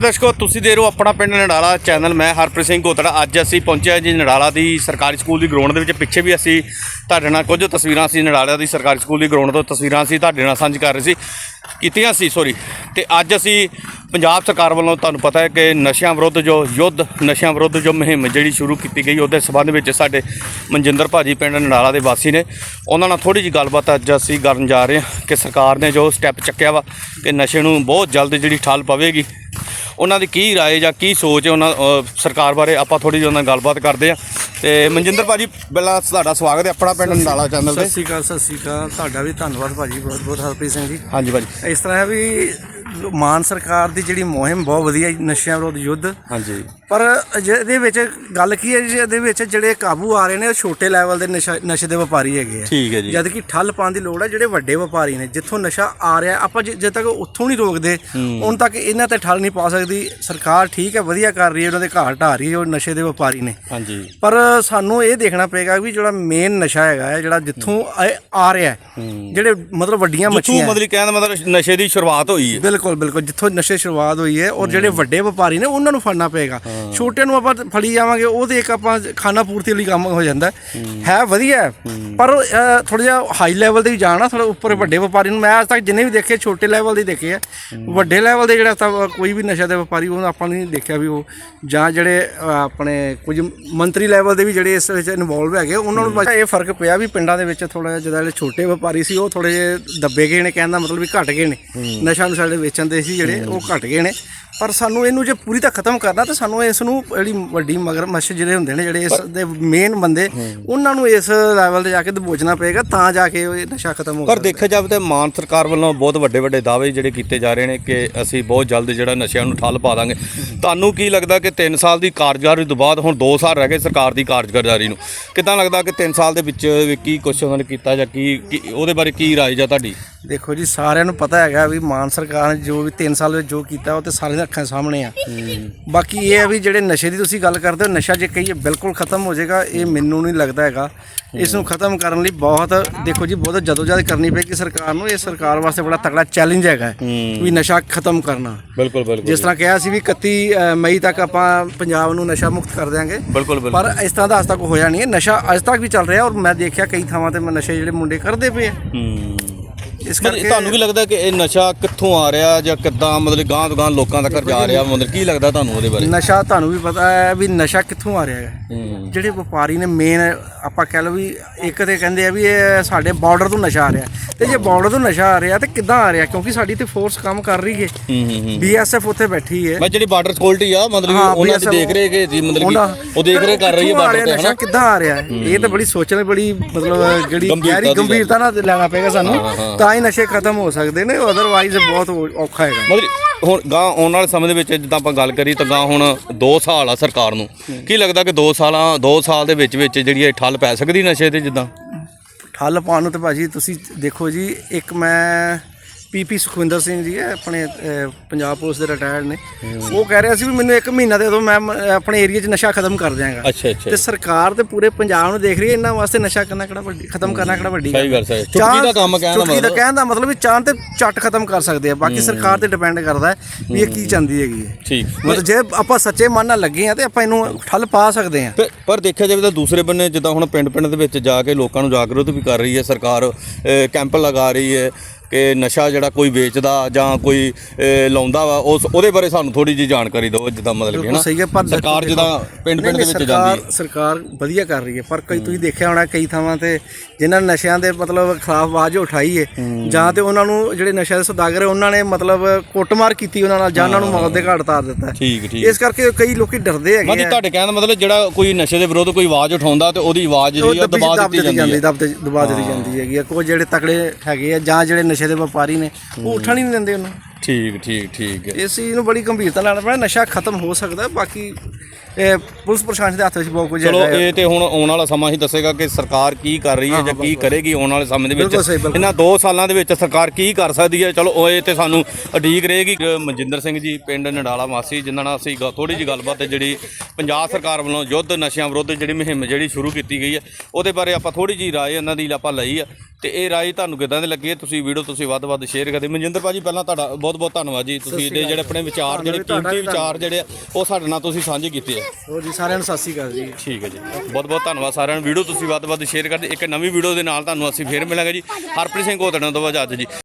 ਦਰਸ਼ਕੋ, ਤੁਸੀਂ ਦੇ ਰਹੇ ਹੋ ਆਪਣਾ ਪਿੰਡ ਨਡਾਲਾ ਚੈਨਲ। ਮੈਂ ਹਰਪ੍ਰੀਤ ਸਿੰਘ ਗੋਤੜਾ। ਅੱਜ ਅਸੀਂ ਪਹੁੰਚੇ ਹਾਂ ਜੀ ਨਡਾਲਾ ਦੀ ਸਰਕਾਰੀ ਸਕੂਲ ਦੀ ਗਰਾਊਂਡ ਦੇ ਵਿੱਚ। ਪਿੱਛੇ ਵੀ ਅਸੀਂ ਤੁਹਾਡੇ ਨਾਲ ਕੁਝ ਤਸਵੀਰਾਂ ਸੀ ਨਡਾਲਾ ਦੀ ਸਰਕਾਰੀ ਸਕੂਲ ਦੀ ਗਰਾਊਂਡ ਤੋਂ ਤਸਵੀਰਾਂ ਸੀ ਤੁਹਾਡੇ ਨਾਲ ਸਾਂਝ ਕਰ ਰਹੇ ਸੀ। ਕੀਤੀਆਂ ਸੀ ਸੋਰੀ ਤੇ ਅੱਜ ਅਸੀਂ ਪੰਜਾਬ ਸਰਕਾਰ ਵੱਲੋਂ ਤੁਹਾਨੂੰ ਪਤਾ ਹੈ ਕਿ ਨਸ਼ਿਆਂ ਵਿਰੁੱਧ ਜੋ ਯੁੱਧ, ਨਸ਼ਿਆਂ ਵਿਰੁੱਧ ਜੋ ਮੁਹਿੰਮ ਜਿਹੜੀ ਸ਼ੁਰੂ ਕੀਤੀ ਗਈ, ਉਹਦੇ ਸਬੰਧ ਵਿੱਚ ਸਾਡੇ ਮਨਜਿੰਦਰ ਭਾਜੀ ਪਿੰਡ ਨਡਾਲਾ ਦੇ ਵਾਸੀ ਨੇ। ਉਹਨਾਂ ਨਾਲ ਥੋੜੀ ਜੀ ਗੱਲਬਾਤ ਅੱਜ ਅਸੀਂ ਕਰਨ ਜਾ ਰਹੇ ਹਾਂ ਕਿ ਸਰਕਾਰ ਨੇ ਜੋ ਸਟੈਪ ਚੱਕਿਆ ਵਾ ਕਿ ਨਸ਼ੇ ਨੂੰ ਬਹੁਤ ਜਲਦ ਜਿਹੜੀ ਠੱਲ ਪਵੇਗੀ। ਉਹਨਾਂ ਦੀ ਕੀ ਰਾਏ ਜਾਂ ਕੀ ਸੋਚ ਹੈ ਉਹਨਾਂ ਅ, ਸਰਕਾਰ ਬਾਰੇ ਆਪਾਂ ਥੋੜੀ ਜਿਹੀ ਉਹਨਾਂ ਨਾਲ ਗੱਲਬਾਤ ਕਰਦੇ ਆ ਤੇ ਮਨਜਿੰਦਰ ਭਾਜੀ ਪਹਿਲਾਂ ਤੁਹਾਡਾ ਸਵਾਗਤ ਹੈ ਆਪਣਾ ਪਿੰਡ ਨਾਲਾ ਚੈਨਲ ਸਤਿ ਤੇ ਸ਼੍ਰੀ ਅਕਾਲ ਸਤਿ ਸ਼੍ਰੀ ਅਕਾਲ। ਤੁਹਾਡਾ ਵੀ ਧੰਨਵਾਦ ਭਾਜੀ ਬਹੁਤ ਬਹੁਤ ਹਰਪ੍ਰੀਤ ਸਿੰਘ ਜੀ। ਹਾਂਜੀ ਭਾਜੀ। ਇਸ ਤਰ੍ਹਾਂ ਹੈ ਵੀ ਮਾਨ ਸਰਕਾਰ ਦੀ ਜਿਹੜੀ ਮੁਹਿੰਮ ਬਹੁਤ ਵਧੀਆ ਨਸ਼ਿਆਂ ਵਿਰੁੱਧ ਯੁੱਧ। ਹਾਂਜੀ। ਪਰ ਜਿਹਦੇ ਵਿੱਚ ਗੱਲ ਕੀ ਹੈ ਜੀ ਇਹਦੇ ਵਿੱਚ ਜਿਹੜੇ ਕਾਬੂ ਆ ਰਹੇ ਨੇ ਉਹ ਛੋਟੇ ਲੈਵਲ ਦੇ ਨਸ਼ਾ ਦੇ ਵਪਾਰੀ ਹੈਗੇ ਆ। ਠੀਕ ਹੈ ਜੀ। ਜਦ ਕਿ ਠੱਲ ਪਾਉਣ ਦੀ ਲੋੜ ਹੈ ਜਿਹੜੇ ਵੱਡੇ ਵਪਾਰੀ ਨੇ ਜਿੱਥੋਂ ਨਸ਼ਾ ਆ ਰਿਹਾ ਆਪਾਂ ਜੇ- ਤੱਕ ਉੱਥੋਂ ਨਹੀਂ ਰੋਕਦੇ ਉਨ ਤੱਕ ਇਹਨਾਂ ਤੇ ਠੱਲ ਨਹੀਂ ਪਾ ਸਕਦੀ। ਸਰਕਾਰ ਠੀਕ ਹੈ ਵਧੀਆ ਕਰ ਰਹੀ ਹੈ ਉਹਨਾਂ ਦੇ ਘਾਟ ਢਾ ਰਹੀ ਹੈ ਉਹ ਨਸ਼ੇ ਦੇ ਵਪਾਰੀ ਨੇ। ਹਾਂਜੀ। ਪਰ ਸਾਨੂੰ ਇਹ ਦੇਖਣਾ ਪਏਗਾ ਵੀ ਜਿਹੜਾ ਮੇਨ ਨਸ਼ਾ ਹੈਗਾ ਜਿਹੜਾ ਜਿੱਥੋਂ ਆ ਰਿਹਾ ਜਿਹੜੇ ਮਤਲਬ ਵੱਡੀਆਂ ਜਿੱਥੋਂ ਮੱਛੀਆਂ ਮਤਲਬ ਕਹਿਣ ਦਾ ਮਤਲਬ ਨਸ਼ੇ ਦੀ ਸ਼ੁਰੂਆਤ ਹੋਈ ਹੈ। ਬਿਲਕੁਲ ਬਿਲਕੁਲ। ਜਿੱਥੋਂ ਨਸ਼ੇ ਸ਼ੁਰੂਆਤ ਹੋਈ ਹੈ ਔਰ ਜਿਹੜੇ ਵੱਡੇ ਵਪਾਰੀ ਨੇ ਉਹਨਾਂ ਨੂੰ ਫੜਨਾ ਪਏਗਾ। ਛੋਟੇ ਨੂੰ ਆਪਾਂ ਫੜੀ ਜਾਵਾਂਗੇ ਉਹਦੇ ਇੱਕ ਆਪਾਂ ਖਾਣਾ ਪੂਰਤੀ ਲਈ ਕੰਮ ਹੋ ਜਾਂਦਾ ਹੈ। ਵਧੀਆ ਪਰ ਥੋੜਾ ਜਿਹਾ ਹਾਈ ਲੈਵਲ ਤੇ ਵੀ ਜਾਣਾ ਥੋੜਾ ਉੱਪਰ ਵੱਡੇ ਵਪਾਰੀ ਨੂੰ। ਮੈਂ ਅੱਜ ਤੱਕ ਜਿੰਨੇ ਵੀ ਦੇਖੇ ਛੋਟੇ ਲੈਵਲ ਦੇ ਦੇਖੇ ਆ। ਵੱਡੇ ਲੈਵਲ ਦੇ ਜਿਹੜਾ ਤਾਂ ਕੋਈ ਵੀ ਨਸ਼ਾ ਦੇ ਵਪਾਰੀ ਉਹ ਆਪਾਂ ਨਹੀਂ ਦੇਖਿਆ ਵੀ ਉਹ ਜਾਂ ਜਿਹੜੇ ਆਪਣੇ ਕੁਝ ਮੰਤਰੀ ਲੈਵਲ ਦੇ ਵੀ ਜਿਹੜੇ ਇਸ ਵਿੱਚ ਇਨਵੋਲਵ ਹੈਗੇ ਉਹਨਾਂ ਨੂੰ ਇਹ ਫ਼ਰਕ ਪਿਆ ਵੀ ਪਿੰਡਾਂ ਦੇ ਵਿੱਚ ਥੋੜਾ ਜਿਹਾ ਜਿਹੜੇ ਛੋਟੇ ਵਪਾਰੀ ਸੀ ਉਹ ਥੋੜੇ ਜਿਹੇ ਦੱਬੇ ਗਏ ਨੇ ਕਹਿਣ ਦਾ ਮਤਲਬ ਵੀ ਘਟ ਗਏ ਨੇ। ਨਸ਼ਾ ਨੂੰ ਸਾਡੇ ਵੇਚਣ ਦੇ ਸੀ ਜਿਹੜੇ ਉਹ ਘਟ ਗਏ ਨੇ। ਪਰ ਸਾਨੂੰ ਇਹਨੂੰ ਜੇ ਪੂਰੀ ਤਾਂ ਖਤਮ ਕਰਨਾ ਤਾਂ ਸਾਨੂੰ ਇਸ ਨੂੰ ਜਿਹੜੀ ਵੱਡੀ ਮਗਰਮੱਛ ਜਿਹੜੇ ਹੁੰਦੇ ਨੇ ਜਿਹੜੇ ਇਸ ਦੇ ਮੇਨ ਬੰਦੇ ਉਹਨਾਂ ਨੂੰ ਇਸ ਲੈਵਲ ਤੇ ਜਾ ਕੇ ਦਬੋਚਣਾ ਪਏਗਾ ਤਾਂ ਜਾ ਕੇ ਇਹ ਨਸ਼ਾ ਖਤਮ ਹੋ ਪਰ ਦੇਖਿਆ ਜਾਵੇ ਤਾਂ ਮਾਨ ਸਰਕਾਰ ਵੱਲੋਂ ਬਹੁਤ ਵੱਡੇ ਵੱਡੇ ਦਾਅਵੇ ਜਿਹੜੇ ਕੀਤੇ ਜਾ ਰਹੇ ਨੇ ਕਿ ਅਸੀਂ ਬਹੁਤ ਜਲਦ ਜਿਹੜਾ ਨਸ਼ਿਆਂ ਨੂੰ ਠੱਲ ਪਾ ਦਾਂਗੇ। ਤੁਹਾਨੂੰ ਕੀ ਲੱਗਦਾ ਕਿ 3 ਸਾਲ ਦੀ ਕਾਰਜਕਾਰੀ ਤੋਂ ਬਾਅਦ ਹੁਣ 2 ਸਾਲ ਰਹਿ ਗਏ ਸਰਕਾਰ ਦੀ ਕਾਰਜਕਾਰੀ ਨੂੰ? ਕਿਦਾਂ ਲੱਗਦਾ ਕਿ 3 ਸਾਲ ਦੇ ਵਿੱਚ ਕੀ ਕੁਛ ਉਹਨਾਂ ਨੇ ਕੀਤਾ ਜਾਂ ਕੀ ਕੀ- ਉਹਦੇ ਬਾਰੇ ਕੀ ਰਾਏ ਜਾਂ ਤੁਹਾਡੀ? ਦੇਖੋ ਜੀ ਸਾਰਿਆਂ ਨੂੰ ਪਤਾ ਹੈਗਾ ਵੀ ਮਾਨ ਸਰਕਾਰ ਨੇ ਜੋ ਵੀ 3 ਸਾਲ ਵਿੱਚ ਜੋ ਕੀਤਾ ਉਹ ਤੇ ਸਾਰਿਆਂ ਦੀਆਂ ਅੱਖਾਂ ਸਾਹਮਣੇ ਆ। ਬਾਕੀ ਇਹ ਹੈ ਵੀ ਜਿਹੜੇ ਨਸ਼ੇ ਦੀ ਤੁਸੀਂ ਗੱਲ ਕਰਦੇ ਹੋ ਨਸ਼ਾ ਜੇ ਕਹੀਏ ਬਿਲਕੁਲ ਖਤਮ ਹੋ ਜਾਏਗਾ ਇਹ ਮੈਨੂੰ ਨਹੀਂ ਲੱਗਦਾ ਹੈਗਾ। ਇਸ ਨੂੰ ਖਤਮ ਕਰਨ ਲਈ ਬਹੁਤ ਦੇਖੋ ਜੀ ਬਹੁਤ ਜਦੋਜਹਿਦ ਕਰਨੀ ਪਏਗੀ ਸਰਕਾਰ ਨੂੰ ਇਹ ਸਰਕਾਰ ਵਾਸਤੇ ਬੜਾ ਤਕੜਾ ਚੈਲੰਜ ਹੈਗਾ ਵੀ ਨਸ਼ਾ ਖਤਮ ਕਰਨਾ। ਬਿਲਕੁਲ ਬਿਲਕੁਲ ਜਿਸ ਤਰ੍ਹਾਂ ਕਿਹਾ ਸੀ ਵੀ 31 ਅ, ਮਈ ਤੱਕ ਆਪਾਂ ਪੰਜਾਬ ਨੂੰ ਨਸ਼ਾ ਮੁਕਤ ਕਰ ਦਿਆਂਗੇ। ਬਿਲਕੁਲ ਬਿਲਕੁਲ। ਪਰ ਇਸ ਤਰ੍ਹਾਂ ਦਾ ਅੱਜ ਤੱਕ ਹੋਇਆ ਨਹੀਂ ਹੈ। ਨਸ਼ਾ ਅੱਜ ਤੱਕ ਵੀ ਚੱਲ ਰਿਹਾ ਔਰ ਮੈਂ ਦੇਖਿਆ ਕਈ ਥਾਵਾਂ ਤੇ ਮੈਂ ਨਸ਼ੇ ਜਿਹੜੇ ਮੁੰਡੇ ਕਰਦੇ ਪਏ ਆ। ਹੂੰ। ਇਸ ਕਰਕੇ ਤੁਹਾਨੂੰ ਕੀ ਲੱਗਦਾ ਕਿ ਇਹ ਨਸ਼ਾ ਕਿੱਥੋਂ ਆ ਰਿਹਾ ਜਾਂ ਕਿੱਦਾਂ ਮਤਲਬ ਗਾਂ ਤੋਂ ਗਾਂ ਲੋਕਾਂ ਤੱਕ ਜਾ ਰਿਹਾ? ਮਤਲਬ ਕੀ ਲੱਗਦਾ ਤੁਹਾਨੂੰ ਉਹਦੇ ਬਾਰੇ? ਨਸ਼ਾ ਤੁਹਾਨੂੰ ਵੀ ਪਤਾ ਹੈ ਵੀ ਨਸ਼ਾ ਕਿੱਥੋਂ ਆ ਰਿਹਾ ਹੈ। ਜਿਹੜੇ ਵਪਾਰੀ ਨੇ ਮੇਨ ਆਪਾਂ ਕਹਿ ਲਓ ਵੀ ਇੱਕ ਤੇ ਕਹਿੰਦੇ ਆ ਵੀ ਇਹ ਸਾਡੇ ਬਾਰਡਰ ਤੋਂ ਨਸ਼ਾ ਆ ਰਿਹਾ। ਤੇ ਜੇ ਬਾਰਡਰ ਤੋਂ ਨਸ਼ਾ ਆ ਰਿਹਾ ਤੇ ਕਿੱਦਾਂ ਆ ਰਿਹਾ? ਕਿਉਂਕਿ ਸਾਡੀ ਤੇ ਫੋਰਸ ਕੰਮ ਕਰ ਰਹੀ ਹੈ। ਬੀਐਸਐਫ ਉੱਥੇ ਬੈਠੀ ਹੈ। ਮੈਂ ਜਿਹੜੀ ਬਾਰਡਰ ਸਕਿਉਰਟੀ ਆ ਮਤਲਬ ਉਹਨਾਂ ਦੀ ਦੇਖ ਰਹੇ ਕਿ ਜੀ ਮਤਲਬ ਕਿ ਉਹ ਦੇਖ ਰਹੇ ਕਰ ਰਹੀ ਹੈ ਬਾਰਡਰ ਤੇ ਨਸ਼ਾ ਹਨਾ? ਕਿੱਦਾਂ ਆ ਰਿਹਾ? ਇਹ ਤਾਂ ਬੜੀ ਸੋਚਣ ਬੜੀ ਮਤਲਬ ਜਿਹੜੀ ਗੰਭੀਰਤਾ ਗਹਿਰੀ ਨਾਲ ਲੈਣਾ ਪਏਗਾ ਸਾਨੂੰ। ਤਾਂ ਹੀ ਨਸ਼ੇ ਖਤਮ ਹੋ ਸਕਦੇ ਨੇ ਅਦਰਵਾਈਜ਼ ਬਹੁਤ ਔਖਾ ਹੈਗਾ। ਮਤਲਬ ਹੁਣ ਗਾਂ ਆਉਣ ਵਾਲੇ ਸਮੇਂ ਦੇ ਵਿੱਚ ਜਿੱਦਾਂ ਆਪਾਂ ਗੱਲ ਕਰੀ ਤਾਂ ਗਾਂ ਹੁਣ 2 ਸਾਲ ਆ ਸਰਕਾਰ ਨੂੰ। ਕੀ ਲੱਗਦਾ ਕਿ 2 ਸਾਲਾਂ 2 ਸਾਲ ਦੇ ਵਿੱਚ ਵਿੱਚ ਜਿਹੜੀ ਇਹ ਠੱਲ ਪੈ ਸਕਦੀ ਨਸ਼ੇ ਤੇ ਜਿੱਦਾਂ? ਠੱਲ ਪਾਉਣ ਨੂੰ ਤੇ ਭਾਜੀ ਤੁਸੀਂ ਦੇਖੋ ਜੀ ਇੱਕ ਮੈਂ ਪੀਪੀ ਸੁਖਵਿੰਦਰ ਸਿੰਘ ਜੀ ਹੈ ਆਪਣੇ ਅਹ, ਪੰਜਾਬ ਪੁਲਿਸ ਦੇ ਰਿਟਾਇਰਡ ਨੇ। ਉਹ ਕਹਿ ਰਿਹਾ ਸੀ ਵੀ ਮੈਨੂੰ ਇੱਕ ਮਹੀਨਾ ਦੇ ਦਿਓ ਮੈਂ ਮ- ਆਪਣੇ ਏਰੀਆ 'ਚ ਨਸ਼ਾ ਖਤਮ ਕਰ ਦਿਆਂਗਾ। ਅੱਛਾ ਅੱਛਾ। ਤੇ ਸਰਕਾਰ ਤੇ ਪੂਰੇ ਪੰਜਾਬ ਨੂੰ ਦੇਖ ਰਹੀ ਹੈ ਇਹਨਾਂ ਵਾਸਤੇ ਨਸ਼ਾ ਕਰਨਾ ਕਿਹੜਾ ਵੱਡੀ ਖਤਮ ਕਰਨਾ ਕਿਹੜਾ ਵੱਡੀ ਸਹੀ ਗੱਲ ਸਹੀ। ਦਾ ਕੰਮ ਕਹਿਣ ਦਾ ਚੁਟਕੀ ਦਾ ਮਤਲਬ। ਕਹਿਣ ਦਾ ਮਤਲਬ ਵੀ ਚਾਹ ਤੇ ਝੱਟ ਖਤਮ ਕਰ ਸਕਦੇ ਆ ਬਾਕੀ ਸਰਕਾਰ ਤੇ ਡਿਪੈਂਡ ਕਰਦਾ ਹੈ ਵੀ ਇਹ ਕੀ ਚਾਹੁੰਦੀ ਹੈਗੀ ਹੈ। ਠੀਕ। ਮਤਲਬ ਜੇ ਆਪਾਂ ਸੱਚੇ ਮਨ ਨਾਲ ਲੱਗੇ ਆ ਤੇ ਆਪਾਂ ਇਹਨੂੰ ਠੱਲ ਪਾ ਸਕਦੇ ਆ ਪਰ- ਪਰ ਦੇਖਿਆ ਜਾਵੇ ਤਾਂ ਦੂਸਰੇ ਬੰਨੇ ਜਿੱਦਾਂ ਹੁਣ ਪਿੰਡ ਪਿੰਡ ਦੇ ਵਿੱਚ ਜਾ ਕੇ ਲੋਕਾਂ ਨੂੰ ਜਾਗਰੂਕ ਵੀ ਕਰ ਰਹੀ ਹੈ ਸਰਕਾਰ ਕੈਂਪ ਲਗਾ ਰਹੀ ਹੈ ਕਿ ਨਸ਼ਾ ਜਿਹੜਾ ਕੋਈ ਵੇਚਦਾ ਜਾਂ ਕੋਈ ਲਾਉਂਦਾ ਵਾ ਉਸ ਉਹਦੇ ਬਾਰੇ ਸਾਨੂੰ ਥੋੜੀ ਜੀ ਜਾਣਕਾਰੀ ਦਿਓ ਜਿੱਦਾਂ ਮਤਲਬ ਕਿ ਨਾ ਸਹੀ ਹੈ ਪਰ ਸਰਕਾਰ ਜਿੱਦਾਂ ਪਿੰਡ ਪਿੰਡ ਦੇ ਵਿੱਚ ਜਾਂਦੀ ਹੈ। ਸਰਕਾਰ ਵਧੀਆ ਕਰ ਰਹੀ ਹੈ ਪਰ ਕਈ ਤੁਸੀਂ ਦੇਖਿਆ ਹੋਣਾ ਕਈ ਥਾਵਾਂ ਤੇ ਜਿਨ੍ਹਾਂ ਨਸ਼ਿਆਂ ਦੇ ਮਤਲਬ ਖਿਲਾਫ ਆਵਾਜ਼ ਉਠਾਈ ਹੈ ਜਾਂ ਤੇ ਉਹਨਾਂ ਨੂੰ ਜਿਹੜੇ ਨਸ਼ਿਆਂ ਦੇ ਸੌਦਾਗਰ ਉਹਨਾਂ ਨੇ ਮਤਲਬ ਕੁੱਟਮਾਰ ਕੀਤੀ ਉਹਨਾਂ ਨਾਲ ਜਾਂ ਉਹਨਾਂ ਨੂੰ ਮੌਤ ਦੇ ਘਾਟ ਉਤਾਰ ਦਿੱਤਾ। ਠੀਕ ਠੀਕ। ਇਸ ਕਰਕੇ ਕਈ ਲੋਕੀ ਡਰਦੇ ਹੈਗੇ ਮਤਲਬ ਤੁਹਾਡੇ ਕਹਿਣ ਦਾ ਮਤਲਬ ਜਿਹੜਾ ਕੋਈ ਨਸ਼ੇ ਦੇ ਵਿਰੁੱਧ ਕੋਈ ਆਵਾਜ਼ ਉਠਾਉਂਦਾ ਤੇ ਉਹਦੀ ਆਵਾਜ਼ ਜਿਹੜੀ ਦੱਬੀ ਦਿੱਤੀ ਜਾਂਦੀ ਹੈ। ਦਬਾ ਦਿੱਤੀ ਜਾਂਦੀ ਹੈਗੀ ਆ ਕੋਈ ਜਿਹੜੇ ਤਕੜੇ ਹੈਗੇ ਆ ਜਾਂ ਜਿਹੜੇ ਨਸ਼ੇ ਦੇ ਵਪਾਰੀ ਨੇ ਉਹ ਉੱਠਣ ਹੀ ਨਹੀਂ ਦਿੰਦੇ ਉਹਨੂੰ। ਠੀਕ ਠੀਕ ਠੀਕ ਹੈ। ਇਸ ਚੀਜ਼ ਨੂੰ ਬੜੀ ਗੰਭੀਰਤਾ ਨਾਲ ਲੈਣਾ ਨਸ਼ਾ ਖਤਮ ਹੋ ਸਕਦਾ ਬਾਕੀ ਇਹ ਪੁਲਿਸ ਪ੍ਰਸ਼ਾਸਨ ਦੇ ਹੱਥ ਵਿੱਚ ਬਹੁਤ ਕੁਝ ਚਲੋ। ਇਹ ਤੇ ਹੁਣ ਆਉਣ ਵਾਲਾ ਸਮਾਂ ਹੀ ਦੱਸੇਗਾ ਕਿ ਸਰਕਾਰ ਕੀ ਕਰ ਰਹੀ ਹੈ ਜਾਂ ਕੀ ਕਰੇਗੀ ਆਉਣ ਵਾਲੇ ਸਮੇਂ ਦੇ ਵਿੱਚ। ਇਹਨਾਂ 2 ਸਾਲਾਂ ਦੇ ਵਿੱਚ ਸਰਕਾਰ ਕੀ ਕਰ ਸਕਦੀ ਹੈ? ਚਲੋ ਉਹ ਇਹ ਤੇ ਸਾਨੂੰ ਉਡੀਕ ਰਹੇਗੀ। ਮਨਜਿੰਦਰ ਸਿੰਘ ਜੀ ਪਿੰਡ ਨਡਾਲਾ ਵਾਸੀ ਜਿਨ੍ਹਾਂ ਨਾਲ ਅਸੀਂ ਥੋੜੀ ਜੀ ਗੱਲਬਾਤ ਹੈ ਜਿਹੜੀ ਪੰਜਾਬ ਸਰਕਾਰ ਵੱਲੋਂ ਯੁੱਧ ਨਸ਼ਿਆਂ ਵਿਰੁੱਧ ਜਿਹੜੀ ਮੁਹਿੰਮ ਜਿਹੜੀ ਸ਼ੁਰੂ ਕੀਤੀ ਗਈ ਹੈ ਉਹਦੇ ਬਾਰੇ ਆਪਾਂ ਥੋੜੀ ਜੀ ਰਾਏ ਇਹਨਾਂ ਦੀ ਆਪਾਂ ਲਈ ਆ ਤੇ ਇਹ ਰਾਏ ਤੁਹਾਨੂੰ ਕਿਦਾਂ ਦੀ ਲੱਗੀ ਹੈ? ਤੁਸੀਂ ਵੀਡੀਓ ਤੁਸੀਂ ਵੱਧ ਵੱਧ ਸ਼ੇਅਰ ਕਰਦੇ ਮਨਜਿੰਦਰ ਭਾਜੀ ਪਹਿਲਾਂ ਤੁਹਾਡਾ ਬਹੁਤ ਬਹੁਤ ਧੰਨਵਾਦ ਜੀ। ਤੁਸੀਂ ਇਹਦੇ ਜਿਹੜੇ ਆਪਣੇ ਵਿਚਾਰ ਜਿਹੜੇ ਕੀਮਤੀ ਵਿਚਾਰ ਜਿਹੜੇ ਆ, ਉਹ ਸਾਡੇ ਨਾਲ ਤੁਸੀਂ ਸਾਂਝੇ ਕੀਤੇ ਆ। ਹੋਰ ਜੀ ਸਾਰਿਆਂ ਨੂੰ ਸਤਿ ਸ਼੍ਰੀ ਅਕਾਲ ਜੀ। ਠੀਕ ਹੈ ਜੀ। ਬਹੁਤ ਬਹੁਤ ਧੰਨਵਾਦ ਸਾਰਿਆਂ ਨੂੰ। ਵੀਡੀਓ ਤੁਸੀਂ ਵੱਧ ਵੱਧ ਸ਼ੇਅਰ ਕਰਦੇ। ਇੱਕ ਨਵੀਂ ਵੀਡੀਓ ਦੇ ਨਾਲ ਤੁਹਾਨੂੰ ਅਸੀਂ ਫੇਰ ਮਿਲਾਂਗੇ ਜੀ। ਹਰਪ੍ਰੀਤ ਸਿੰਘ ਹੋਤਣਾ ਤੋਂ ਇਜਾਜ਼ਤ ਜੀ।